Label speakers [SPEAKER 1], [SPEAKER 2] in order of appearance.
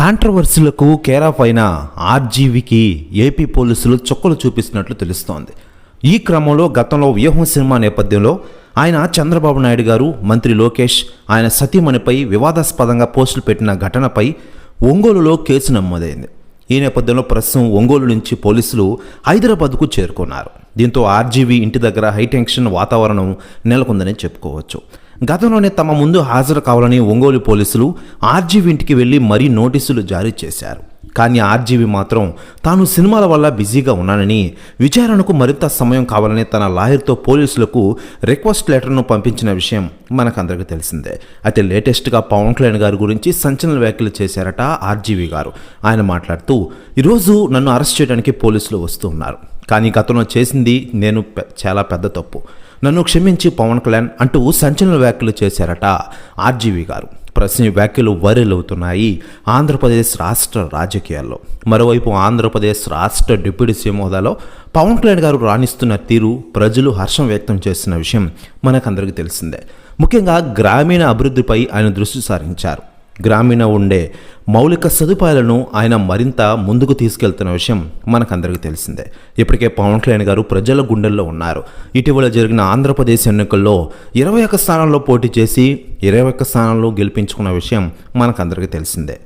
[SPEAKER 1] కాంట్రవర్సీలకు care of అయిన ఆర్జీవికి AP పోలీసులు చుక్కలు చూపిస్తున్నట్లు తెలుస్తోంది. ఈ క్రమంలో గతంలో వ్యూహం సినిమా నేపథ్యంలో ఆయన చంద్రబాబు నాయుడు గారు మంత్రి లోకేష్ ఆయన సతీమణిపై వివాదాస్పదంగా పోస్టులు పెట్టిన ఘటనపై ఒంగోలులో కేసు నమోదైంది. ఈ నేపథ్యంలో ప్రస్తుతం ఒంగోలు నుంచి పోలీసులు హైదరాబాద్కు చేరుకున్నారు. దీంతో ఆర్జీవీ ఇంటి దగ్గర హైటెన్షన్ వాతావరణం నెలకొందని చెప్పుకోవచ్చు. గతంలోనే తమ ముందు హాజరు కావాలని ఒంగోలు పోలీసులు ఆర్జీవీ ఇంటికి వెళ్ళి మరీ నోటీసులు జారీ చేశారు. కానీ ఆర్జీవి మాత్రం తాను సినిమాల వల్ల బిజీగా ఉన్నానని విచారణకు మరింత సమయం కావాలని తన లాయర్తో పోలీసులకు రిక్వెస్ట్ లెటర్ను పంపించిన విషయం మనకందరికీ తెలిసిందే. అయితే లేటెస్ట్గా పవన్ కళ్యాణ్ గారి గురించి సంచలన వ్యాఖ్యలు చేశారట ఆర్జీవి గారు. ఆయన మాట్లాడుతూ ఈరోజు నన్ను అరెస్ట్ చేయడానికి పోలీసులు వస్తూ ఉన్నారు. కానీ గతంలో చేసింది నేను చాలా పెద్ద తప్పు. నన్ను క్షమించి పవన్ కళ్యాణ్ అంటూ సంచలన వ్యాఖ్యలు చేశారట ఆర్జీవి గారు. ప్రశ్న వ్యాఖ్యలు వైరల్ అవుతున్నాయి ఆంధ్రప్రదేశ్ రాష్ట్ర రాజకీయాల్లో. మరోవైపు ఆంధ్రప్రదేశ్ రాష్ట్ర డిప్యూటీ సీఎం హోదాలో పవన్ కళ్యాణ్ గారు రాణిస్తున్న తీరు ప్రజలు హర్షం వ్యక్తం చేస్తున్న విషయం మనకందరికీ తెలిసిందే. ముఖ్యంగా గ్రామీణ అభివృద్ధిపై ఆయన దృష్టి సారించారు. గ్రామీణ ఉండే మౌలిక సదుపాయాలను ఆయన మరింత ముందుకు తీసుకెళ్తున్న విషయం మనకందరికీ తెలిసిందే. ఇప్పటికే పవన్ కళ్యాణ్ గారు ప్రజల గుండెల్లో ఉన్నారు. ఇటీవల జరిగిన ఆంధ్రప్రదేశ్ ఎన్నికల్లో ఇరవై ఒక్క స్థానంలో పోటీ చేసి ఇరవై ఒక్క స్థానంలో గెలిపించుకున్న విషయం మనకందరికీ తెలిసిందే.